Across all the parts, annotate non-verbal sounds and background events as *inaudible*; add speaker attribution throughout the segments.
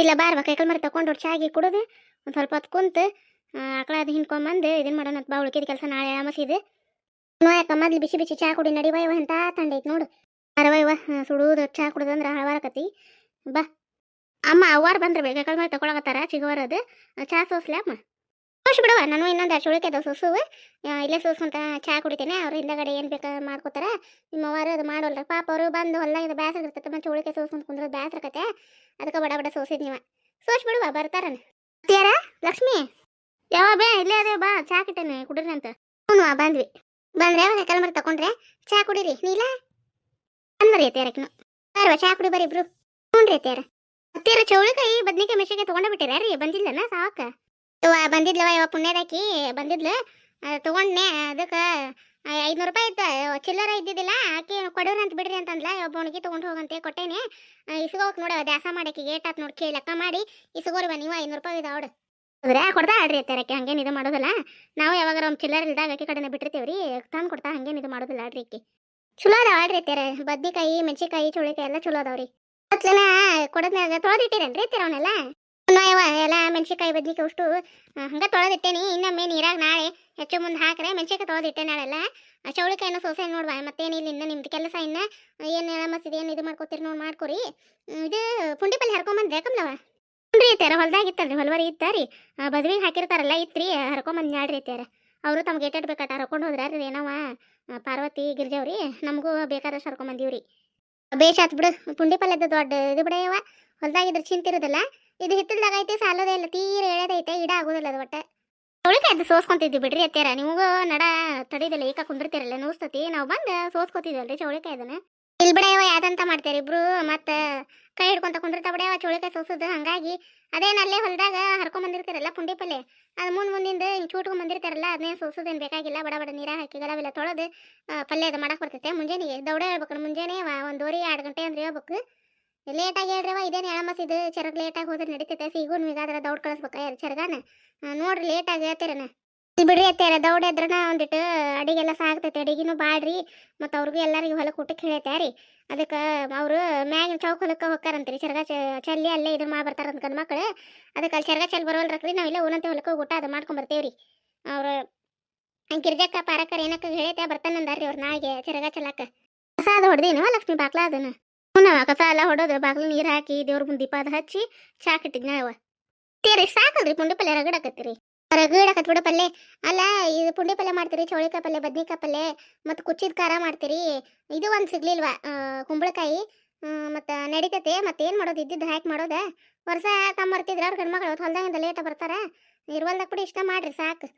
Speaker 1: ಇಲ್ಲ ಬಾರ್ವ ಕೈಕಲ್ ಮರಿ ತಗೊಂಡು ಚಾಗಿ ಕುಡಿದು. ಒಂದು ಸ್ವಲ್ಪ ಹೊತ್ತು ಕುಂತು ಆಕಳ ಅದು ಹಿಂಡ್ಕೊಂಬಂದು ಇದನ್ನ ಮಾಡೋಣ ಬಾ, ಉಳ್ಕಿದ ಕೆಲಸ ನಾಳೆ ಮಸಿದು ನೋಯಕ್ಕ ಮೊದ್ಲು ಬಿಸಿ ಬಿಸಿ ಚಾ ಕುಡಿ ನಡಿವ ಇವ ಅಂತ ತಂಡೈತಿ ನೋಡು. ಅರವ ಇವ ಸುಡುವುದು ಚಾ ಕುಡಿದಂದ್ರೆ ಹಳವಾರಕತಿ. ಬಾ. ಅಮ್ಮ ಅವ್ವಾರ ಬಂದ್ರೆ ಬೇಕಾಕಲ್ ಕೈಕಲ್ ಮರಿ ತಗೊಳಕತ್ತಾರ, ಚಿಗವರದು. ಚಾ ಸೋಸ್ಲೆ ಅಮ್ಮ. ಸೋಸ್ ಬಿಡವ ನಾನು ಇನ್ನೊಂದು ಎರಡು ಚುಳಿಕೆ ಅದಾವ ಇಲ್ಲೇ ಸೋಸ್ಕೊಂತ ಚಹಾ ಕುಡಿತೇನೆ. ಅವ್ರು ಹಿಂದಗಡೆ ಏನು ಬೇಕಾ ಮಾಡ್ಕೋತಾರ. ನಿಮ್ಮ ಅವರು ಅದು ಮಾಡೋಲ್ರ. ಪಾಪ ಅವರು ಬಂದು ಹೊಲ್ದಾಗ ಬ್ಯಾಸರ ಇರ್ತೈತೆ ಮತ್ತೆ ಚುಳಿಕೆ ಸೋಸ್ಕೊಂತ ಬ್ಯಾಸರ ಕತೆ ಅದಕ್ಕೆ ಬಡ ಬಡ ಸೋಸಿದ್ ನೀವ. ಸೋಸ್ ಬಿಡುವ, ಬರ್ತಾರನ. ಯಾರ ಲಕ್ಷ್ಮಿ? ಯಾವ ಬೇ, ಇಲ್ಲೇ ಅದೇ ಬಾ ಚಹಾ ಕಿಟ್ಟೇನೆ, ಕುಡ್ರಿ ಅಂತ. ಹ್ಞೂ ಬಂದ್ವಿ. ಬಂದ್ರೆ ಅವಾಗ ಕಲ್ಮರ್ ತಕೊಂಡ್ರೆ ಚಹಾ ಕುಡೀರಿ. ನೀಲ? ಅಂದ್ರಿ ಅತ್ಯಾರಕ್ನು ಬರ್ವ ಚಹಾ ಕುಡಿ ಬರ್ರಿ ಇಬ್ರು. ಹ್ಞೂ ರೀ ಅತ್ಯಾರ ಅತ್ಯಾರ ಚೌಳಿಕಾಯಿ, ಬದ್ನಿಕಾಯಿ ಮೆಷಿಗೆ ತಗೊಂಡ ಬಿಟ್ಟಿರ ರೀ ಬಂದಿಲ್ಲನ ಸಾವಕ್ಕ? ಇವ ಬಂದಿದ್ಲವ ಇವ ಪುಣ್ಯದಾಕಿ, ಬಂದಿದ್ಲು. ತಗೊಂಡ್ನೆ ಅದಕ್ಕೆ ಐದ್ನೂರು ರೂಪಾಯಿ ಇತ್ತು ಚಿಲ್ಲರ ಇದ್ದಿದ್ದಿಲ್ಲ, ಆಕಿ ಕೊಡೋರು ಅಂತ ಬಿಡ್ರಿ ಅಂತಂದ್ಲ. ಒಬ್ಬ ಹುಡುಗಿ ತೊಗೊಂಡು ಹೋಗಂತೆ ಕೊಟ್ಟೇನೆ. ಇಸ್ಕೋಕ್ ನೋಡ ದ್ಯಾಸ ಮಾಡಕ್ಕೆ ಏಟ್ ಆತ್ ನೋಡಿ, ಕೇಳಿ ಲೆಕ್ಕ ಮಾಡಿ. ಇಸ್ಕೋರಿ ಬನ್ನಿ ಐನೂರು ರೂಪಾಯಿ ಇದಾವ್ ಅದ್ರ ಕೊಡ್ತಾ ಆಡ್ರಿ ಅತ್ತಾರಕ್ಕೆ, ಹಂಗೇನು ಇದು ಮಾಡೋದಲ್ಲ. ನಾವು ಯಾವಾಗ ಒಂದು ಚಿಲ್ಲರ್ ಇಲ್ದಾಗ ಆಕಿ ಕಡೆನೇ ಬಿಟ್ಟಿರ್ತೀವ್ರಿ, ತಂದು ಕೊಡ್ತಾ ಹಂಗೇನು ಇದು ಮಾಡೋದಿಲ್ಲ ಆಡ್ರಿ ಆಕಿ ಚಲೋ ಅದಾವ ಆಡ್ರಿ ಅತ್ತಾರ, ಬದ್ನಿಕಾಯಿ, ಮೆಣಸಿಕಾಯಿ ಚುಳಿಕಾಯಿ ಎಲ್ಲ ಚಲೋ ಅದಾವ್ರಿ. ಮೊದ್ಲನ ಕೊಡದ್ನಾಗ ತೊಳೆದಿಟ್ಟಿರೇನ್ರಿ ಅತ್ತಾರ ಯಾವ ಎಲ್ಲ ಮೆಣಸಿಕಾಯಿ ಬದ್ನಿಕಾಯಿ ಅಷ್ಟು ಹಂಗೆ ತೊಳೆದಿಟ್ಟೇನಿ. ಇನ್ನೊಮ್ಮೆ ನೀರಾಗ ನಾಳೆ ಹೆಚ್ಚು ಮುಂದೆ ಹಾಕ್ರೆ ಮೆಣಸಿಕಾಯಿ ತೊಳೆದಿಟ್ಟೆ ನಾಳೆಲ್ಲ ಚೌಳಿಕಾಯಿನ ಸೊಸೆ ನೋಡ್ವಾ ಮತ್ತೇನಿಲ್ಲ ಇನ್ನು ನಿಮ್ದು ಕೆಲಸ ಇನ್ನ ಏನು ಮಸ್ತಿದೆ ಏನು ಇದು ಮಾಡ್ಕೋತೀರಿ ನೋಡಿ ಮಾಡ್ಕೊರಿ. ಇದು ಪುಂಡಿ ಪಲ್ಲೆ ಹರ್ಕೊಂಬಂದ್ರೆ ಕಮ್ಲವ ಹುನ್ರಿ ಹೊಲ್ದಾಗ ಇತ್ತಲ್ರಿ, ಹೊಲ್ವರಿ ಇತ್ತಾರಿ. ಬದುವಿಗೆ ಹಾಕಿರ್ತಾರಲ್ಲ, ಇತ್ರಿ, ಹರ್ಕೊಂಬಂದ್ ನಾಡ್ರಿ ಐತಾರ. ಅವರು ತಮ್ಗೆ ಏಟಾಡ್ ಬೇಕಾಟ ಹರ್ಕೊಂಡು ರೀ ಏನವ ಪಾರ್ವತಿ, ಗಿರ್ಜವ್ರಿ, ನಮಗೂ ಬೇಕಾದಷ್ಟು ಹರ್ಕೊಂಬಂದೀವ್ರಿ. ಬೇಷ್ ಆತ್ ಬಿಡು ಪುಂಡಿ ಪಲ್ಯದ ದೊಡ್ಡ ಇದು ಬಿಡಯವ ಹೊಲ್ದಾಗಿದ್ರೆ ಚಿಂತಿರೋದಲ್ಲ ಇದು ಹಿತ್ತಲ್ದಾಗ ಐತಿ ಸಾಲೋದೇ ಇಲ್ಲ ತೀರ ಎಳೆದೈತೆ ಇಡ ಆಗೋದಿಲ್ಲ ಅದು ಒಟ್ಟೆ. ಅವಳಿಗೆ ಅದು ಸೋಸ್ಕೊಂತಿದ್ವಿ ಬಿಡ್ರಿ ಅತ್ತೇರ ನಿಮಗೂ ನಡ ತಡಿದಿಲ್ಲ ಈಗ ಕುಂದಿರ್ತಿರಲ್ಲ ನೋಸ್ತತಿ. ನಾವು ಬಂದು ಸೋಸ್ಕೊತಿದ್ವಲ್ರಿ ಚೌಳಿಕಾಯಿ ಅದನ್ನ. ಇಲ್ಲಿ ಬಿಡವ ಯಾದಂತ ಮಾಡ್ತೇರಿ ಇಬ್ರು ಮತ್ತ ಕೈ ಹಿಡ್ಕೊಂತ ಕುಂದಿರ್ತಾ ಬಿಡಯವ ಚೌಳಿಕಾಯಿ ಸೋಸೋದು. ಹಂಗಾಗಿ ಅದೇನು ಅಲ್ಲೇ ಹೊಲದಾಗ ಹರ್ಕೊಂಡ್ ಬಂದಿರ್ತಾರಲ್ಲ ಪುಂಡಿ ಪಲ್ಲೆ ಅದು ಮುಂದ್ ಮುಂದಿಂದ ಹಿಂಗೆ ಚೂಟ್ಕೊಂಡ್ ಬಂದಿರ್ತಾರಲ್ಲ ಅದನ್ನೇನು ಸೋಸೋದೇನು ಬೇಕಾಗಿಲ್ಲ ಬಡ ಬಡ ನೀರ ಹಾಕಿ ಗಲವೆಲ್ಲ ತೊಳೆದು ಪಲ್ಲೆ ಪಲ್ಯ ಅದು ಮಾಡಕ್ ಬರ್ತೈತೆ. ಮುಂಜಾನೆ ದೌಡ ಹೇಳ್ಬೇಕು ಮುಂಜಾನೆ ಒಂದು ಒಂದೂವರೆ ಎರಡು ಗಂಟೆ ಅಂದ್ರೆ ಹೇಳ್ಬೇಕು. ಲೇಟಾಗಿ ಹೇಳ್ರವ ಇದೇನು ಎಳಮಸ್ ಇದು ಚರಗ್ ಲೇಟಾಗಿ ಹೋದ್ರೆ ನಡೀತೈತೆ. ನಿಮಗೆ ಈಗಾದ್ರೆ ದೌಡ್ ಕಳಿಸ್ಬೇಕು. ಯಾರು ಚರಗಾನ? ನೋಡ್ರಿ ಲೇಟಾಗಿ ಹೇಳ್ತೀರನ? ಬಿಡ್ರಿ ಅತ್ಯಾರ ದೌಡ್ ಎದ್ರನ ಒಂದಿಟ್ಟು ಅಡಿಗೆಲ್ಲ ಸಾಕ್ತೈತೆ. ಅಡಿಗೆನೂ ಬಾಡ್ರಿ ಮತ್ತು ಅವ್ರಿಗೂ ಎಲ್ಲರಿಗೂ ಹೊಲಕ್ಕೆ ಊಟಕ್ಕೆ ಹೇಳ್ಯಾರಿ ಅದಕ್ಕೆ ಅವರು ಮ್ಯಾಗ ಚೌಕ್ ಹೊಲಕ್ಕೆ ಹೋಗ್ತಾರಂತ್ರಿ ಚರ್ಗ ಚಲ್ಲಿ ಅಲ್ಲೇ ಇದನ್ನ ಮಾಡಿ ಬರ್ತಾರಂತ ಗಂಡು ಮಕ್ಕಳು ಅದಕ್ಕೆ ಅಲ್ಲಿ ಚರ್ಗ ಚಲ್ ಬರೋಲ್ರಕ್ರಿ ನಾವು ಇಲ್ಲೇ ಊನಂತೆ ಹೊಲಕ್ಕೆ ಊಟ ಅದು ಮಾಡ್ಕೊಂಡ್ ಬರ್ತೇವ್ರಿ. ಅವ್ರು ಗಿರ್ಜಕ್ಕ ಪಾರಕರ್ ಏನಕ್ಕ ಹೇಳೈತೆ ಬರ್ತಾನಂದಾರ್ರಿ ಅವ್ರು ನಾಳೆಗೆ ಚರಗ ಚಲಾಕ ಹೊಡೆದೇನು ಲಕ್ಷ್ಮಿ ಬಾಕ್ಲಾ ಅದನ್ನ? ಹ್ಞೂ ಕಸ ಎಲ್ಲ ಹೊಡೋದು, ಬಾಗ್ಲು ನೀರು ಹಾಕಿ ದೇವ್ರ ಮುಂದೆ ದೀಪ ಅದು ಹಚ್ಚಿ ಚಾಕಿಟ್ಟಿದ್ನ ಅವ. ತೀರಿ ಸಾಕಲ್ರಿ ಪುಂಡಿ ಪಲ್ಯ ರಗಡಕತ್ತೀರಿ ರಗಡಕತ್ ಬಿಡು ಪಲ್ಯ. ಅಲ್ಲ, ಇದು ಪುಂಡಿ ಪಲ್ಯ ಮಾಡ್ತೀರಿ, ಚೌಳಿಕಾಯಿ ಪಲ್ಯ, ಬದ್ನಿಕಾಯಿ ಪಲ್ಯ ಮತ್ತು ಕುಚ್ಚಿದ ಖಾರ ಮಾಡ್ತೀರಿ. ಇದು ಒಂದು ಸಿಗ್ಲಿಲ್ವಾ? ಕುಂಬಳಕಾಯಿ ಮತ್ತು ನಡೀತೈತೆ ಏನು ಮಾಡೋದು ಇದ್ದಿದ್ದು ಹ್ಯಾಕ್ ಮಾಡೋದ? ವರ್ಷ ತಮ್ಮರ್ತಿದ್ರ ಅವ್ರ ಗಂಡ್ಮಕ್ಳು ಅವತ್ತು ಲೇಟ ಬರ್ತಾರ. ಇರ್ವಲ್ದಾಗ ಬಿಡಿ ಇಷ್ಟ ಮಾಡ್ರಿ, ಸಾಕು.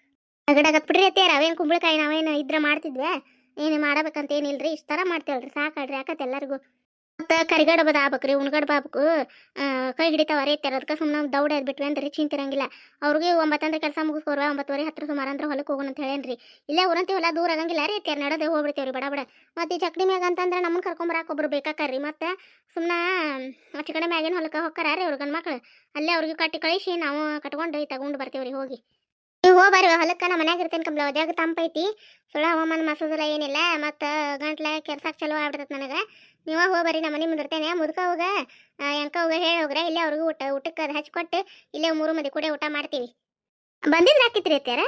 Speaker 1: ರಗಡಕತ್ ಬಿಡ್ರಿ ಅತ್ತೇರ ಅವೇನು ಕುಂಬಳಕಾಯಿ, ನಾವೇನು ಇದ್ರ ಮಾಡ್ತಿದ್ವಿ? ಏನು ಮಾಡಬೇಕಂತ ಏನಿಲ್ಲ ರೀ ಇಷ್ಟ ಥರ ಮಾಡ್ತೇವಲ್ರಿ ಸಾಕಲ್ರಿ ಯಾಕತ್ತೆ ಎಲ್ಲರಿಗೂ. ಮತ್ತು ಕರಿಗಡ ಬದ ಆಗ್ಬೇಕ್ರಿ, ಉಣ್ಗಡ್ ಬಾಬ್ಕು ಕೈ ಹಿಡಿತಾವ ರೈತರ ಅದಕ್ಕೆ ಸುಮ್ಮನೆ ದೌಡ ಎದ್ಬಿಟ್ವಿ ಅಂದ್ರೆ ಚಿಂತಿರಂಗಿಲ್ಲ. ಅವ್ರಿಗೆ ಒಂಬತ್ತಂದ್ರೆ ಕೆಲಸ ಮುಗಿಸ್ಕೋರ್ವ ಒಂಬತ್ತುವರೆ, ಹತ್ತರ ಸುಮಾರು ಅಂದ್ರೆ ಹೊಲಕ್ಕೆ ಹೋಗೋಣ ಅಂತ ಹೇಳೇನ್ರಿ. ಇಲ್ಲೇ ಊರಂತಿ ಹೊಲ ದೂರ ಆಗಂಗಿಲ್ಲ ರೀ ತೆರ ನಡದೆ ಹೋಗ್ಬಿಡ್ತೇವ್ರಿ ಬಡ ಬಡ. ಮತ್ತು ಈ ಚಕ್ಡಿ ಮ್ಯಾಗ ಅಂತಂದ್ರೆ ನಮ್ಮನ್ನ ಕರ್ಕೊಂಬರಾಕ ಒಬ್ರು ಬೇಕಾಕರ್ರಿ, ಮತ್ತು ಸುಮ್ಮನೆ ಆಚೆ ಕಡೆ ಮ್ಯಾಗಿನ ಹೊಲಕ್ಕೆ ಹೊಕ್ಕಾರ ರೀ ಅವ್ರ ಗಂಡು ಮಕ್ಳು ಅಲ್ಲೇ ಅವ್ರಿಗೆ ಕಟ್ಟಿ ಕಳಿಸಿ ನಾವು ಕಟ್ಕೊಂಡು ತಗೊಂಡು ಬರ್ತೇವ್ರಿ ಹೋಗಿ. ನೀವು ಹೋಗ್ಬಾರಿ ಹೊಲಕ್ಕೆ ನಮ್ಮ ಮನ್ಯಾಗ ಇರ್ತೇನೆ ಕಂಬ್ಲ ಜಾಗ ತಂಪೈತಿ. ಸುಳ ಹವಾಮಾನ ಮಸೋದಿಲ್ಲ ಏನಿಲ್ಲ ಮತ್ತು ಗಂಟ್ಲೆ ಕೆಲ್ಸಕ್ಕೆ ಚಲೋ ಆಗ್ಬಿಡ್ತೈತೆ ನನಗೆ. ನೀವ ಹೋಗ್ಬರಿ ನಮ್ಮ ಮನೆ ಮುಂದಿರ್ತೇನೆ ಮುದ್ಕ ಹೋಗ. ಎಂಕ ಹೋಗ ಹೇಳಿ ಹೋಗ್ರೆ ಇಲ್ಲೇ ಅವ್ರಿಗೂ ಊಟ ಊಟಕ್ಕೆ ಅದು ಹಚ್ಕೊಟ್ಟು ಇಲ್ಲೇ ಮೂರು ಮಂದಿ ಕೂಡ ಊಟ ಮಾಡ್ತೀವಿ. ಬಂದಿದ್ರೆ ಹಾಕಿತ್ರಿ ಅತ್ಯಾರ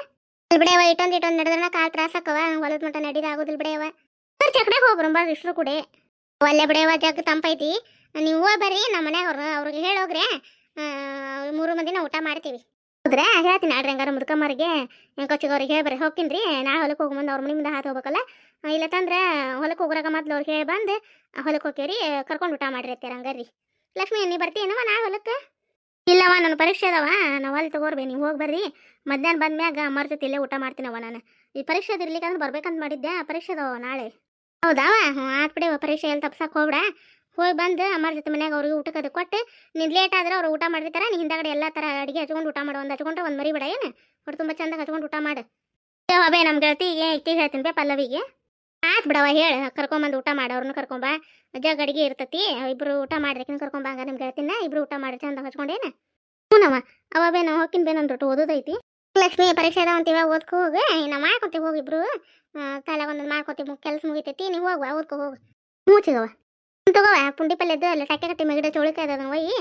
Speaker 1: ಬಿಡೆಯವ ಇಟ್ಟೊಂದು ಇಟ್ಟೊಂದು ನಡೆದ್ರೆ ಕಾಲು ತ್ರಾಸಕ್ಕವ ಹೊಲದ ಮಟ್ಟ ನಡೀದ ಆಗೋದಿಲ್ಲ ಬಿಡೆಯವ ಸರ್ ಚಕಡೆ ಹೋಗ್ಬರು ಬಾ ಇಷ್ಟರು ಕೂಡ. ಒಲ್ಲೆ ಬಿಡೆಯವ ಜಗ್ ತಂಪೈತಿ. ನೀವು ಹೋಗ್ಬರ್ರಿ ನಮ್ಮ ಮನ್ಯಾಗ ಅವ್ರು ಅವ್ರಿಗೆ ಹೇಳಿ ಹೋಗ್ರೆ. ಆ, ಮೂರು ಮಂದಿನ ಊಟ ಮಾಡ್ತೀವಿ. ಹೌದ್ರಾ ಹೇಳ್ತೀನಿ ಆಡ್ರಿ ಹಂಗಾರ ಮುದ್ಕಮ್ಮರಿಗೆ ಅವ್ರಿಗೆ ಹೇಳಿ ಬರ್ರಿ ಹೋಗ್ತೀನಿ ನಾ ಹೊಲಕ್ಕೆ ಹೋಗಿ ಬಂದು ಅವ್ರ ಮನೆ ಮುಂದೆ ಹಾತು ಹೋಗ್ಬೇಕಲ್ಲ. ಇಲ್ಲ ತಂದ್ರೆ ಹೊಲಕ್ಕೆ ಹೋಗ್ರಾಗ ಮೊದ್ಲು ಅವ್ರಿಗೆ ಹೇಳಿ ಬಂದು ಹೊಲಕ್ಕೆ ಹೋಗ್ತೀವ್ರಿ ಕರ್ಕೊಂಡು ಊಟ ಮಾಡಿರಿ ಅತ್ಯಾರ ಹಂಗಾರ್ರಿ ಲಕ್ಷ್ಮಿ, ನೀ ಬರ್ತೀನವ ನಾ ಹೊಲಕ್ಕೆ ಇಲ್ಲವ ನನ್ನ ಪರೀಕ್ಷೆ ಅದಾವ. ನಾವು ಅಲ್ಲಿ ತಗೋರ್ಬೇ, ನೀವು ಹೋಗಿ ಬರ್ರಿ. ಮಧ್ಯಾಹ್ನ ಬಂದ್ಮ್ಯಾಗ ಅಮ್ಮರ ಜೊತೆ ಇಲ್ಲೇ ಊಟ ಮಾಡ್ತೀನವ ನಾನು. ಈ ಪರೀಕ್ಷೆ ಇರ್ಲಿಕ್ಕಂದ್ರೆ ಬರ್ಬೇಕಂತ ಮಾಡಿದ್ದೆ ಪರೀಕ್ಷೆ ಅದಾವ ನಾಳೆ. ಹೌದಾವ ಹ್ಞೂ ಆತ್ ಬಿಡಿ, ಪರೀಕ್ಷೆ ಎಲ್ಲಿ ತಪ್ಸಕ್ಕೆ ಹೋಗ್ಬೇಡ. ಹೋಗಿ ಬಂದು ಅಮ್ಮರ ಜೊತೆ ಮನ್ಯಾಗ ಅವ್ರಿಗೆ ಊಟಕ್ಕೆ ಅದು ಕೊಟ್ಟು, ನೀನು ಲೇಟ್ ಆದ್ರೆ ಅವ್ರು ಊಟ ಮಾಡಿರ್ತಾರೆ ನೀ ಹಿಂದಾಗಡೆ ಎಲ್ಲ ಥರ ಅಡುಗೆ ಹಚ್ಕೊಂಡು ಊಟ ಮಾಡು, ಒಂದು ಹಚ್ಕೊಂಡ್ರೆ ಒಂದು ಮರಿ ಬಿಡ, ಏನು? ಹೊಟ್ಟು ತುಂಬ ಚಂದ ಹಚ್ಕೊಂಡು ಊಟ ಮಾಡು. ಅವೇ ನಮ್ಮ ಗೆಳತಿಗೆ ಇಟ್ಟಿಗೆ ಹೇಳ್ತೀನಿ ಬೇ ಪಲ್ಲವಿಗೆ. ಆತ್ ಬಿಡವ ಹೇಳಿ ಕರ್ಕೊಂಬಂದು ಊಟ ಮಾಡಿ ಅವ್ರನ್ನ ಕರ್ಕೊಂಬ ಜಗ್ ಅಡಿಗೆ ಇರ್ತತಿ, ಇಬ್ರು ಊಟ ಮಾಡ್ರಿ ಕರ್ಕೊಂಬ ಹಂಗ ನಿಮ್ಗೆ ಗೆಳತಿನ, ಇಬ್ರು ಊಟ ಮಾಡಿ ಚಂದ ಹಚ್ಕೊಂಡೇನ ಹ್ಞೂನವ ಅವ ಬೇ ನಾವು ಹೋಗಿನ ಬೇ ದೊಡ್ಡ ಓದೋದೈತಿ. ಲಕ್ಷ್ಮಿ, ಪರೀಕ್ಷೆ ಅದಾವಂತೀವ ಓದ್ಕೊ ಹೋಗಿ. ನಾ ಮಾಡ್ಕೊತೀವಿ ಹೋಗಿಬ್ರು ತಲೆ ಒಂದೊಂದು ಮಾಡ್ಕೊತೀವಿ, ಕೆಲಸ ಮುಗಿತೈತಿ, ನೀವು ಹೋಗುವ, ಓದ್ಕೊ ಹೋಗು. ಹ್ಞೂ ತಗೋವ ಪುಂಡಿ ಪಲ್ಯದ್ದು ಅಲ್ಲ ಟಕ್ಕೆ ಕಟ್ಟಿ ಮೆಗಡೆ ಚೋಳಿಕಾಯಿ ಅದನ್ನ ಒಯ್ಯಿ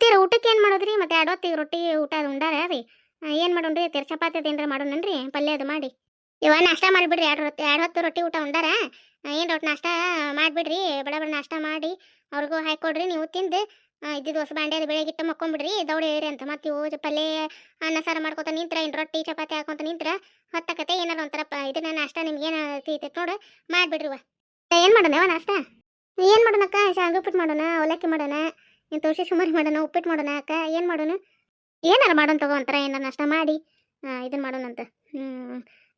Speaker 1: ತೀರ ಊಟಕ್ಕೆ ಏನು ಮಾಡೋದ್ರಿ? ಮತ್ತೆ ಎರಡು ಹೊತ್ತಿಗೆ ರೊಟ್ಟಿ ಊಟ ಅದು ಉಂಡಾರ ರೀ. ಏನು ಮಾಡೋಣ್ರಿ? ತೀರ ಚಪಾತಿ ಅದೇನ್ರ ಮಾಡೋಣನ್ರಿ? ಪಲ್ಯ ಅದು ಮಾಡಿ. ಇವ ನಾಷ್ಟ ಮಾಡಿಬಿಡ್ರಿ. ಎರಡು ರೊಟ್ಟಿ ಎರಡು ಹೊತ್ತು ರೊಟ್ಟಿ ಊಟ ಉಂಡಾರ. ಏನು ರೊಟ್ಟಿ ನಾಷ್ಟ ಮಾಡಿಬಿಡ್ರಿ? ಬಡ ಬಡ ನಾಷ್ಟ ಮಾಡಿ ಅವ್ರಿಗೂ ಹಾಕೊಡ್ರಿ ನೀವು ತಿಂದು ಇದ್ದಿದ್ದು ಹೊಸ ಬಾಂಡೆ ಅದು ಬೆಳಗಿಟ್ಟು ಮಕ್ಕೊಂಬಿಡ್ರಿ. ದೌಡೆ ಏರಿ ಅಂತ ಮತ್ತೆ ಇವು ಪಲ್ಯ ಅನ್ನ ಸಾರು ಮಾಡ್ಕೊತ ನಿಂತ್ರ ಏನು ರೊಟ್ಟಿ ಚಪಾತಿ ಹಾಕೊಂತ ನಿಂತ್ರ ಹೊತ್ತಕತೆ ಏನಾರ ಒಂಥರ ಇದನ್ನ ನಾಷ್ಟ ನಿಮ್ಗೆ ಏನು ತೀತೈತೆ ನೋಡು. ಮಾಡಿಬಿಡ್ರಿ ಏನು ಮಾಡೋಣ ನಾಷ್ಟ ಏನು ಮಾಡೋಣಕ್ಕ ಶಾವಿಗೆ ಉಪ್ಪಿಟ್ಟು ಮಾಡೋಣ, ಅವಲಕ್ಕಿ ಮಾಡೋಣ ಇನ್ನು ತೋಷಿ ಸುಮಾರು ಮಾಡೋಣ, ಉಪ್ಪಿಟ್ಟು ಮಾಡೋಣ ಅಕ್ಕ, ಏನು ಮಾಡೋಣ? ಏನಾರ ಮಾಡೋಣ ತಗೋ ಒಂಥರ, ಏನಾರ ನಾಷ್ಟ ಮಾಡಿ ಇದನ್ನು ಮಾಡೋಣಂತ ಹ್ಞೂ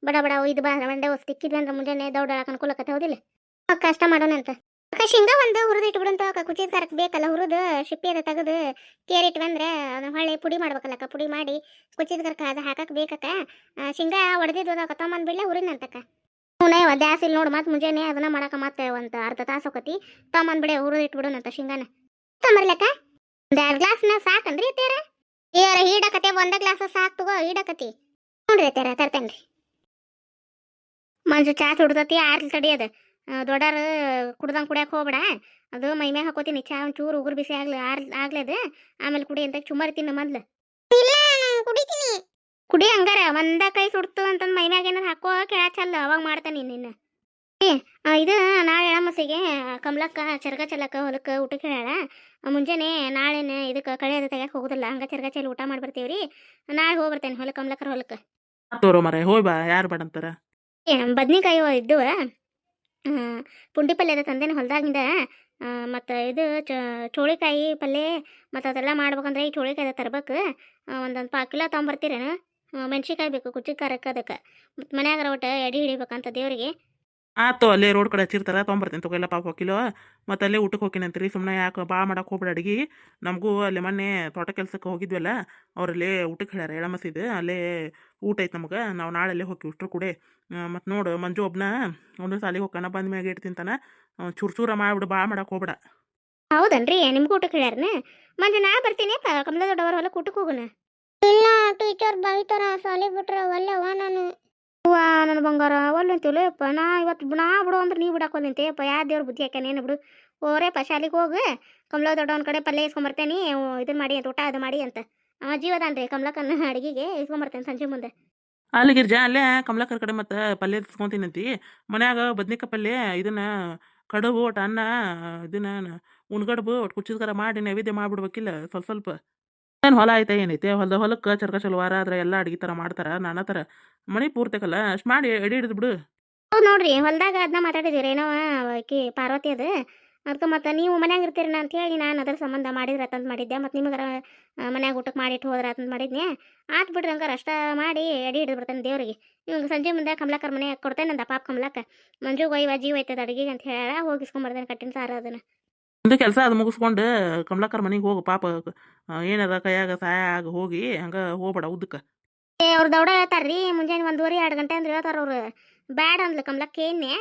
Speaker 1: ಬಡ ಬಡ ಇದು ಬಾ ಮಂಡೆ ಹೊಸ ತಿಕ್ಕಿದ್ವಿ ಅಂದ್ರೆ ಮುಂಜಾನೆ ದೌಡ ಅನ್ಕೊಳಕತ್ತೆ ಹೌದಿಲ್ಲ. ಕಷ್ಟ ಮಾಡೋಣಂತ ಅಕ್ಕ, ಶೇಂಗಾ ಒಂದು ಹುರಿದು ಇಟ್ಬಿಡಂತ, ಅಕ್ಕ ಕುಚಿದ ಖಾರಕ್ಕೆ ಬೇಕಲ್ಲ, ಹುರಿದು ಶಿಪ್ಪಿ ಅದ ತೆಗೆದು ಕೇರ್ ಇಟ್ವಂದ್ರೆ ಅದನ್ನ ಹೊಳ್ಳಿ ಪುಡಿ ಮಾಡ್ಬೇಕಲ್ಲ ಅಕ್ಕ, ಪುಡಿ ಮಾಡಿ ಕುಚಿದ ಖಾರಕ್ಕೆ ಅದು ಹಾಕಕ್ಕೆ ಬೇಕಕ್ಕ. ಶೇಂಗಾ ಹೊಡೆದಿದ್ದು ಅಕ್ಕ ತೊಗೊಂಬಂದು ಬಿಡ್ಲೆ ಹುರಿನಂತಕ್ಕ ಹ್ಞೂ ದ್ಯಾಸ್ ಇಲ್ಲಿ ನೋಡು, ಮತ್ತೆ ಮುಂಜಾನೆ ಅದನ್ನ ಮಾಡಕ ಮತ್ತೆ ಒಂದು ಅರ್ಧ ತಾಸು ಹೋಕತಿ. ತೊಗೊಂಬಂದು ಬಿಡೆ ಹುರಿದು ಇಟ್ಬಿಡೋಣಂತ ಶೇಂಗಾನ. ತೊಂಬರ್ಲಕ್ಕ ಒಂದು ಎರಡು ಗ್ಲಾಸ್ನ ಸಾಕನ್ರಿ ತೇರ ಏರ ಹೀಡಕತೆ, ಒಂದ ಗ್ಲಾಸ್ ಸಾಕು ತಗೋ, ಹೀಡಕತಿ. ನೋಡ್ರಿ ತೇರ ತರ್ತೇನ್ರಿ. ಮಂಜು ಚಾ ಸುಡ್ತತಿ ಆರ್ಲಿ ತಡಿಯದ ದೊಡ್ಡರು ಕುಡ್ದಂಗೆ ಕುಡಿಯಕ್ಕೆ ಹೋಗ್ಬೇಡ. ಅದು ಮೈ ಮ್ಯಾಗ ಹಾಕೋತೀನಿ, ಚಾ ಒಂಚೂರು ಉಗುರು ಬಿಸಿ ಆಗ್ಲಿ ಆರ್ ಆಗ್ಲದ ಆಮೇಲೆ ಕುಡಿ ಅಂತ ಚುಮ್ಮರಿ ತಿನ್ನು ಮೊದ್ಲು. ಇಲ್ಲ ಕುಡಿತೀನಿ. ಕುಡಿ ಹಂಗಾರ ಒಂದ ಕೈ ಸುಡ್ತು ಅಂತಂದ್ ಮೈನಾಗ ಏನಾರ ಹಾಕೋ ಚಲ್ಲ ಅವಾಗ ಮಾಡ್ತಾನೆ ನಿನ್ನ. ಏ ಇದು ನಾಳೆ ಅಮಸಿಗೆ ಕಮಲಕ್ಕ ಚರ್ಗ ಚಲಕ್ಕ ಹೊಲಕ್ಕೆ ಊಟಕ್ಕೆ ಹೇಳ ಮುಂಜಾನೆ ನಾಳೆನ ಇದಕ್ಕೆ ಕಳೆ ಅದ ತೆಗ್ಯಾಕ ಹೋಗುದಿಲ್ಲ ಹಂಗ ಚರ್ಗ ಚೆಲ್ಲಿ ಊಟ ಮಾಡಿ ಬರ್ತೀವ್ರಿ. ನಾಳೆ ಹೋಗಿ ಬರ್ತೇನೆ ಹೊಲಕ್ಕೆ ಕಮಲಕ್ಕರ ಹೊಲಕ್ಕೆ.
Speaker 2: ತೋರೋ ಮರ ಹೋಯ್ ಬಾ ಯಾರು ಬಡಂತಾರ
Speaker 1: ಏ ಬದ್ನಿಕಾಯಿ ಇದ್ದು ಪುಂಡಿ ಪಲ್ಯದ ತಂದೇನೆ ಹೊಲ್ದಾಗಿಂದ ಮತ್ತು ಇದು ಚೋಳಿಕಾಯಿ ಪಲ್ಯ ಮತ್ತು ಅದೆಲ್ಲ ಮಾಡ್ಬೇಕಂದ್ರೆ ಈ ಚೋಳಿಕಾಯಿ ತರ್ಬೇಕು. ಒಂದೊಂದು ಪಾ ಕಿಲೋ ತೊಗೊಂಬರ್ತೀರೇನು? ಮೆಣ್ಸಿಕಾಯಿ ಬೇಕು ಕುಚ್ಚಿ ಖಾರಕ್ಕೆ ಅದಕ್ಕೆ. ಮತ್ತು ಮನ್ಯಾಗರ ಒಟ್ಟು ಎಡಿ ಹಿಡಿಬೇಕಂತ ದೇವರಿಗೆ.
Speaker 2: ಆತು ಅಲ್ಲೇ ರೋಡ್ ಕಡೆ ಹಚ್ಚಿರ್ತಾರ ತೊಗೊಂಬರ್ತೀನಿ ತಗೋ ಎಲ್ಲ ಪಾಪ ಕಿಲೋ ಮತ್ತೆ ಅಲ್ಲೇ ಊಟಕ್ಕೆ ಹೋಗ್ತೀನಿ ಅಂತೀರಿ ಸುಮ್ಮನೆ ಯಾಕೆ ಭಾಳ ಮಾಡಕ್ಕೆ ಹೋಗ್ಬಿಡ ಅಡಿಗೆ. ನಮಗೂ ಅಲ್ಲಿ ಮೊನ್ನೆ ತೋಟ ಕೆಲಸಕ್ಕೆ ಹೋಗಿದ್ವಲ್ಲ ಅವರಲ್ಲೇ ಊಟಕ್ಕೆ ಹೇಳ್ಯಾರ ಎಳಮಸಿದು ಅಲ್ಲೇ ಊಟ ಐತೆ ನಮಗೆ ನಾವು ನಾಳೆ ಅಲ್ಲೇ ಹೋಗಿ ಉಷ್ಟ್ರು ಕೂಡ. ಮತ್ತು ನೋಡು ಮಂಜು ಒಬ್ನ ಒಂದು ಸಾಲಿಗೆ ಹೋಗೋಣ ಬಂದ ಮ್ಯಾಗ ಇಟ್ಟು ತಿಂತಾನ. ಚೂರು ಚೂರ ಮಾಡ್ಬಿಡು ಭಾಳ ಮಾಡಕ್ಕೆ ಹೋಗ್ಬೇಡ.
Speaker 1: ಹೌದನ್ರಿ ನಿಮ್ಗೆ ಊಟಕ್ಕೆ ಹೇಳ್ಯಾರನ? ಮಂಜು ನಾ ಬರ್ತೀನಿ ಕಮಲ ದೊಡ್ಡವರ ಹೊಲಕ್ಕೆ ಊಟಕ್ಕೆ ಹೋಗೋಣ ಇಲ್ಲ ಟೀಚರ್ ಬೈತಾರ ಸಾಲಿ ಬಿಟ್ರೆ ಒಲ್ಲೆವ ನಾನು. ಹೂವಾ ನನ್ನ ಬಂಗಾರ ಒಲ್ಲಂತೀವಲ್ಲ ಅಪ್ಪ ನಾ ಇವತ್ತು ನಾ ಬಿಡು ಅಂದ್ರೆ ನೀ ಬಿಡಾಕೊಲ್ಲಂತೆ ಅಪ್ಪ ಯಾವ ದೇವ್ರ ಬುದ್ಧಿ ಹಾಕ್ಯಾನೇನು ಬಿಡು. ಓರೇಪ್ಪ ಶಾಲಿಗೆ ಹೋಗು ಕಮಲ ದೊಡ್ಡವನ ಕಡೆ ಪಲ್ಯ ಇಸ್ಕೊಂಬರ್ತೇನೆ ಇದನ್ನ ಮಾಡಿ ಅಂತ ಊಟ ಅದು ಮಾಡಿ ಅಂತ. ಅವ ಜೀವದಾನ್ರಿ ಕಮಲಕ್ಕನ *laughs* ಅಡಿಗೆಗೆ ಇಸ್ಕೊಂಬರ್ತೇನೆ ಸಂಜೆ ಮುಂದೆ.
Speaker 2: ಅಲ್ಲಿ ಗಿರ್ಜಾ ಅಲ್ಲೇ ಕಮಲಾಕರ್ ಕಡೆ ಮತ್ತೆ ಪಲ್ಯ ತಿಸ್ಕೊಂತೀನಂತಿ ಮನ್ಯಾಗ ಬದ್ನಿಕಾಯಿ ಪಲ್ಯ ಇದನ್ನ ಕಡುಬು ಒಟ್ಟು ಅನ್ನ ಇದನ್ನ ಉಣ್ಗಡ್ಬು ಒಟ್ಟು ಕುಚ್ಚಿದ್ಕರ ಮಾಡಿ ನೈವೇದ್ಯ ಮಾಡ್ಬಿಡ್ಬೇಕಿಲ್ಲ ಸ್ವಲ್ಪ ಸ್ವಲ್ಪ. ಏನು ಹೊಲ ಐತೆ ಏನೈತೆ ಹೊಲದ ಹೊಲಕ್ಕೆ ಚರ್ಕ ಚಲವಾರ ಆದ್ರೆ ಎಲ್ಲಾ ಅಡಿಗೆ ತರ ಮಾಡ್ತಾರ, ನಾನಾ ತರ ಮನೆ ಪೂರ್ತಕಲ್ಲ ಅಷ್ಟು ಮಾಡಿ ಎಡಿ ಹಿಡಿದು ಬಿಡು.
Speaker 1: ಹೌದು ನೋಡ್ರಿ, ಹೊಲದಾಗ ಅದನ್ನ ಮಾತಾಡಿದಿರಿ ಏನೋ ಆಕಿ ಪಾರ್ವತಿ ಅದು. ಅದಕ್ಕೆ ಮತ್ತ ನೀವು ಮನ್ಯಾಗ ಇರ್ತೀರಿ ಅಂತ ಹೇಳಿ ನಾನು ಅದ್ರ ಸಂಬಂಧ ಮಾಡಿದ್ರೆ ಅಂತಂದು ಮಾಡಿದ್ದೆ, ಮತ್ತು ನಿಮಗರ ಮನ್ಯಾಗ ಊಟಕ್ಕೆ ಮಾಡಿಟ್ಟು ಹೋದ್ರೆ ಅಂತಂದು ಮಾಡಿದ್ನೆ. ಆತ್ ಬಿಡ್ರಿ ಹಂಗಾರೆ ಅಷ್ಟ ಮಾಡಿ ಎಡಿ ಹಿಡಿದು ಬಿಡ್ತಾನೆ ದೇವ್ರಿಗೆ. ಇವಾಗ ಸಂಜೆ ಮುಂದೆ ಕಮಲಾಕರ್ ಮನೆ ಕೊಡ್ತೇನೆ ಅಂದ ಪಾಪ ಕಮಲಾಕ. ಮಂಜು ಒಯ್ವ, ಜೀವ ಐತದ ಅಡಿಗೆಗೆ ಅಂತ ಹೇಳ ಹೋಗಿಸ್ಕೊಂಬರ್ದೇನೆ ಕಟ್ಟಿನ ಸಾರ ಅದನ್ನ.
Speaker 2: ಒಂದು ಕೆಲಸ ಅದು ಮುಗಿಸ್ಕೊಂಡು ಕಮಲಾಕರ್ ಮನೆಗೆ ಹೋಗು. ಪಾಪ ಏನದ ಕೈಯಾಗ ಸಹಾಯ ಆಗ ಹೋಗಿ ಹಂಗೆ ಹೋಗ್ಬೇಡ ಉದ್ದಕ್ಕೆ.
Speaker 1: ಏ ಅವ್ರು ದೌಡ ಹೇಳ್ತಾರ್ರಿ. ಮುಂಜಾನೆ ಒಂದೂವರೆ ಎರಡು ಗಂಟೆ ಅಂದ್ರೆ ಹೇಳ್ತಾರ ಅವ್ರು. ಬ್ಯಾಡ ಅಂದ್ಲು ಕಮಲಕ್ಕೆ ಏನೇ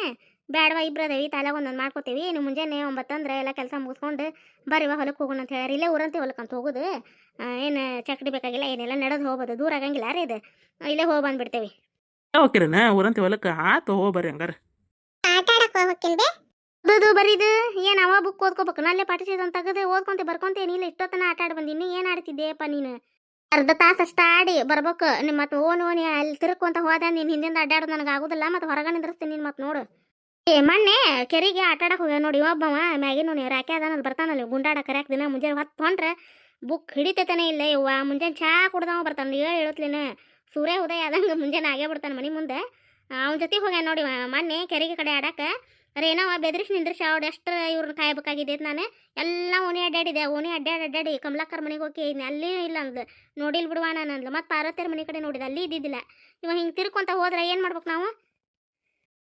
Speaker 1: ಬ್ಯಾಡವಾ ಇಬ್ರು ಅದೇವಿ ತಲೆಗೆ ಒಂದೊಂದು ಮಾಡ್ಕೋತೀವಿ. ನೀವು ಮುಂಜಾನೆ ಒಂಬತ್ತು ಅಂದ್ರೆ ಎಲ್ಲ ಕೆಲಸ ಮುಗಿಸ್ಕೊಂಡು ಬರೀವ ಹೊಲಕ್ಕೆ ಹೋಗೋಣ ಅಂತ ಹೇಳ್ಯಾರ. ಇಲ್ಲೇ ಊರಂತೆ ಹೊಲಕ್ಕೆ ಅಂತ ಹೋಗೋದು. ಏನು ಚಕ್ಡಿ ಬೇಕಾಗಿಲ್ಲ ಏನೆಲ್ಲ ನಡೆದು ಹೋಗ್ಬೋದು. ದೂರ ಆಗಂಗಿಲ್ಲ ರೀ ಇದು. ಇಲ್ಲೇ ಹೋಗಿ ಬಂದ್ಬಿಡ್ತೇವೆ.
Speaker 2: ಹೋಗ್ಕಿರನ ಊರಂತೆ ಹೊಲಕ್ಕೆ ಆತು ಹೋಗ್ಬರ್ರಿ ಹಂಗಾರೆ.
Speaker 1: ಆಟ ಆಡಕ್ಕೆ ಹೋಗ್ಬೇಕಿಲ್ದೆ ಅದು ಬರೀದು? ಏನು ಅವ ಬುಕ್ ಓದ್ಕೋಬೇಕು ನಲ್ಲೇ ಪಾಠಶಾಲೆ ತೆಗೆದು ಓದ್ಕೊಂತೆ, ಬರ್ಕೊಂತೆ ಏನಿಲ್ಲ, ಇಷ್ಟೊತ್ತನ ಆಟ ಆಡಿ ಬಂದಿನಿ ಏನು ಆಡ್ತಿದ್ದೆಯಪ್ಪ ನೀನು? ಅರ್ಧ ತಾಸು ಅಷ್ಟ ಆಡಿ ಬರ್ಬೇಕು ನಿಮ್ಮ ಮತ್ತೆ ಓನ್ ಓನಿ ಅಲ್ಲಿ ತಿರ್ಕೊಂತ ಹೋದ, ನೀನು ಹಿಂದಿಂದ ಅಡ್ಡಾಡೋದು ನನಗೆ ಆಗೋದಿಲ್ಲ, ಮತ್ತು ಹೊರಗೆ ನಿಂದ್ರಿಸ್ತೀನಿ ನೀನು ಮತ್ತೆ ನೋಡು. ಏ ಮೊನ್ನೆ ಕೆರಿಗೆ ಆಟ ಆಡಕ್ಕೆ ಹೋಗ್ಯ ನೋಡಿ ಒಬ್ಬವ ಮ್ಯಾಗಿನ ರಾಕೆ ಅದಾನ ಬರ್ತಾನಲ್ಲ ಗುಂಡಾಡ ಕರ್ಯಾಕ ದಿನ ಮುಂಜಾನೆ ಹೊತ್ತು ಹೊಂಟ್ರೆ ಬುಕ್ ಹಿಡಿತೈತಾನೆ ಇಲ್ಲ ಇವ್ವ ಮುಂಜಾನೆ ಚಾ ಕುಡ್ದವ ಬರ್ತಾನೆ ಹೇಳಿ ಹೇಳತ್ಲಿನ ಸೂರ್ಯ ಉದಯ ಆದಂಗೆ ಮುಂಜಾನೆ ಆಗೇ ಬಿಡ್ತಾನೆ ಮನೆ ಮುಂದೆ. ಅವನ ಜೊತೆ ಹೋಗ್ಯ ನೋಡಿ ಮೊನ್ನೆ ಕೆರೆಗೆ ಕಡೆ ಆಡಕ್ಕೆ ರೇನವ ಬೆದರಿಸಿ ನಿಂದ್ರಿಸಿ ಅವ್ರು ಎಷ್ಟು ಇವ್ರನ್ನ ಕಾಯಬೇಕಾಗಿದೆ ನಾನು ಎಲ್ಲ ಓಣಿ ಅಡ್ಡಾಡಿದೆ ಓಣಿ ಅಡ್ಡಾಡಿ ಅಡ್ಡಾಡಿ ಕಮಲಾಕರ್ ಮನೆಗೆ ಹೋಗಿ ಅಲ್ಲಿ ಇಲ್ಲ ಅಂದ್ಲು. ನೋಡಿಲ್ ಬಿಡುವ ನಾನು ಅಂದ್ಲು ಮತ್ತು ಪಾರ್ವತಿಯರ ಮನೆ ಕಡೆ ನೋಡಿದೆ ಅಲ್ಲಿ ಇದ್ದಿದ್ದಿಲ್ಲ. ಇವಾಗ ಹಿಂಗೆ ತಿರ್ಕೊಂತ ಹೋದ್ರೆ ಏನು ಮಾಡ್ಬೇಕು ನಾವು?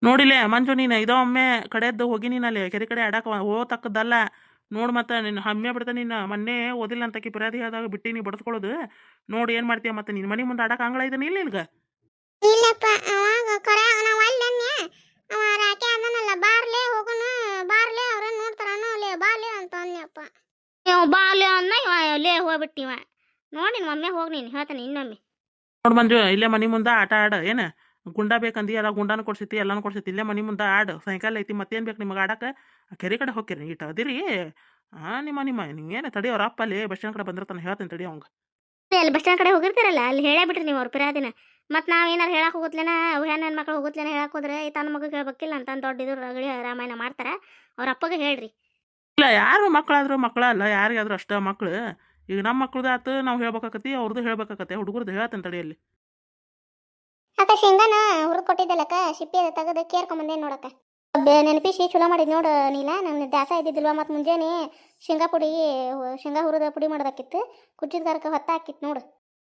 Speaker 2: ನೋಡಿಲೆ ಮಂಜು ನೀನು ಇದೋ ಒಮ್ಮೆ ಕಡೆದ್ದು ಹೋಗಿ ನೀನು ಅಲ್ಲಿ ಕೆರೆ ಕಡೆ ಆಡಕ್ಕೆ ಹೋತಕ್ಕದ್ದಲ್ಲ. ನೋಡು ಮತ್ತೆ ನಿನ್ನ ಹಮ್ಮೆ ಬಿಡ್ತಾ ನೀನು ಮೊನ್ನೆ ಓದಿಲ್ಲ ಅಂತಕಿ ಪರಾದಿ ಆದಾಗ ಬಿಟ್ಟು ನೀ ಬಡಿಸ್ಕೊಳ್ಳೋದು. ನೋಡಿ ಏನು ಮಾಡ್ತೀಯ ಮತ್ತೆ ನಿನ್ನ ಮನೆ ಮುಂದೆ ಆಡಕ್ಕೆ ಅಂಗಳ ಇದನ್ನ ಇಲ್ಲ ಇಲ್ಗ?
Speaker 1: ಇಲ್ಲಪ್ಪ ಅವಾಗ ಕರ ನಾವು ಅಲ್ಲನ್ಯ ಅವ ರಾಕೆ ಅಂದನಲ್ಲ ಬಾರ್ಲೆ ಹೋಗೋಣ ಬಾರ್ಲೆ ಅವ್ರೇನು ನೋಡ್ತಾರನೋ ಲೇ ಬಾರ್ಲೆ ಅಂತ ಅಂದ್ಯಪ್ಪ ಇವ ಬಾಲ್ಯ ಅಂದ ಇವ ಲೇ ಹೋಗ್ಬಿಟ್ಟಿವ ನೋಡಿ ಒಮ್ಮೆ ಹೋಗಿ ನೀನು ಹೇಳ್ತಾನೆ ಇನ್ನೊಮ್ಮೆ.
Speaker 2: ನೋಡಿ ಮಂಜು ಇಲ್ಲೇ ಮನೆ ಮುಂದೆ ಆಟ ಆಡ ಏನು? ಗುಂಡ ಬೇಕಂದಿ ಎಲ್ಲ ಗುಂಡಾನು ಕೊಡ್ಸೈತಿ ಎಲ್ಲಾನು ಕೊಡ್ಸೈತಿ ಇಲ್ಲೇ ಮನೆ ಮುಂದೆ ಆಡು. ಸಾಯಂಕಾಲ ಐತಿ ಮತ್ತೇನು ಬೇಕು ನಿಮಗೆ ಆಡಕ್ಕೆ ಕೆರೆ ಕಡೆ ಹೋಗ್ಕಿರಿ ಇಟ್ಟು ಅದಿರಿ ಹಾಂ ನಿಮ್ಮ ನಿಮ್ಮ ನಿಂಗೇನು ತಡಿ ಅವ್ರ ಅಪ್ಪ ಅಲ್ಲಿ? ಬಸ್ ಸ್ಟ್ಯಾಂಡ್ ಕಡೆ ಬಂದಿರ್ತಾನೆ ಹೇಳ್ತೇನೆ ತಡಿ ಅವಂಗ.
Speaker 1: ಅಲ್ಲಿ ಬಸ್ ಸ್ಟ್ಯಾಂಡ್ ಕಡೆ ಹೋಗಿರ್ತೀರಲ್ಲ ಅಲ್ಲಿ ಹೇಳೇ ಬಿಟ್ರಿ ನೀವು ಅವ್ರ ಪಿರಾದಿನ. ಮತ್ತು ನಾವು ಏನಾರು ಹೇಳಕ್ಕೆ ಹೋಗುತ್ತಲೇನ ಹೆಣ್ಣು ಮಕ್ಳು ಹೋಗುತ್ತಲೇನ ಹೇಳಕ್ಕೆ ಹೋದ್ರೆ? ಈ ತನ್ನ ಮಗಗೆ ಹೇಳ್ಬೇಕಿಲ್ಲ ಅಂತ ದೊಡ್ಡ ಇದು ರಗಳಿ ರಾಮಾಯಣ ಮಾಡ್ತಾರೆ. ಅವ್ರ ಅಪ್ಪಗೆ ಹೇಳ್ರಿ.
Speaker 2: ಇಲ್ಲ ಯಾರು ಮಕ್ಕಳಾದ್ರು ಮಕ್ಕಳಲ್ಲ ಯಾರಿಗಾದ್ರೂ ಅಷ್ಟೇ ಮಕ್ಳು. ಈಗ ನಮ್ಮ ಮಕ್ಕಳದ ಆತು ನಾವು ಹೇಳ್ಬೇಕಾಕತಿ ಅವ್ರದ್ದು ಹೇಳ್ಬೇಕಾಕತಿ ಹುಡುಗರದ್ದು ಹೇಳ್ತೀನಿ ತಡೆಯಲ್ಲಿ
Speaker 1: ಅಕ್ಕ ಶೇಂಗಾನ ಹುರಿದು ಕೊಟ್ಟಿದ್ದಲ್ಲಕ್ಕ, ಶಿಪ್ಪಿ ಅದು ತೆಗೆದು ಕೇರ್ಕೊಂಬಂದೆ ನೋಡಕ್ಕ. ನೆನಪಿಸಿ ಚಲೋ ಮಾಡಿದ್ ನೋಡು ನೀಲ ನನ್ನ ದಾಸ ಇದ್ದಿದ್ದಿಲ್ವ ಮತ್ತು ಮುಂಜಾನೆ ಶೇಂಗಾ ಪುಡಿ, ಶೇಂಗಾ ಹುರಿದ ಪುಡಿ ಮಾಡೋದಕ್ಕಿತ್ತು ಕುಚ್ಚಿದ ಕರ್ಕ ಹೊತ್ತ ಹಾಕಿತ್ತು ನೋಡು.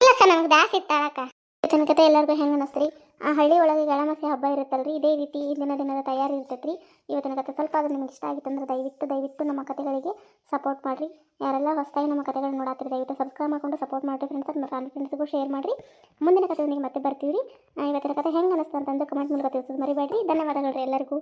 Speaker 1: ಇಲ್ಲಕ್ಕ ನಮ್ಗೆ ದಾಸ ಇತ್ತಾಳಕ್ಕ ಅಕ್ಕ ಕತೆ ಎಲ್ಲರಿಗೂ ಹೆಂಗೆ ಅನ್ನಿಸ್ತ್ರಿ ಆ ಹಳ್ಳಿ ಒಳಗೆ ಗಳಮಸಿ ಹಬ್ಬ ಇರುತ್ತಲ್ರಿ, ಇದೇ ರೀತಿ ಈ ದಿನ ದಿನದ ತಯಾರಿ ಇರ್ತೈತ್ರಿ. ಇವತ್ತಿನ ಕತೆ ಸ್ವಲ್ಪ ಆದ್ರೂ ನಿಮ್ಗೆ ಇಷ್ಟ ಆಗಿತ್ತು ಅಂದ್ರೆ ದಯವಿಟ್ಟು ದಯವಿಟ್ಟು ನಮ್ಮ ಕತೆಗಳಿಗೆ ಸಪೋರ್ಟ್ ಮಾಡಿರಿ. ಯಾರೆಲ್ಲ ಹೊಸದಾಗಿ ನಮ್ಮ ಕತೆಗಳನ್ನ ನೋಡಾತ್ರಿ ದಯವಿಟ್ಟು ಸಬ್ಸ್ಕ್ರೈಬ್ ಮಾಡ್ಕೊಂಡು ಸಪೋರ್ಟ್ ಮಾಡಿರಿ ಫ್ರೆಂಡ್ಸ್ ನಮ್ಮ ಫ್ಯಾಮಿಲಿ ಫ್ರೆಂಡ್ಸ್ಗೂ ಶೇರ್ ಮಾಡಿರಿ. ಮುಂದಿನ ಕತೆ ಮತ್ತೆ ಬರ್ತೀವಿ ರೀ ಇವತ್ತಿನ ಕತೆ ಹೆಂಗೆ ಅನಿಸ್ತು ಅಂತಂದು ಕಮೆಂಟ್ ಮೂಲಕ ತಿಳಿಸೋದು ಮರಿಬೇಡ್ರಿ. ಧನ್ಯವಾದಗಳು ಎಲ್ಲರಿಗೂ.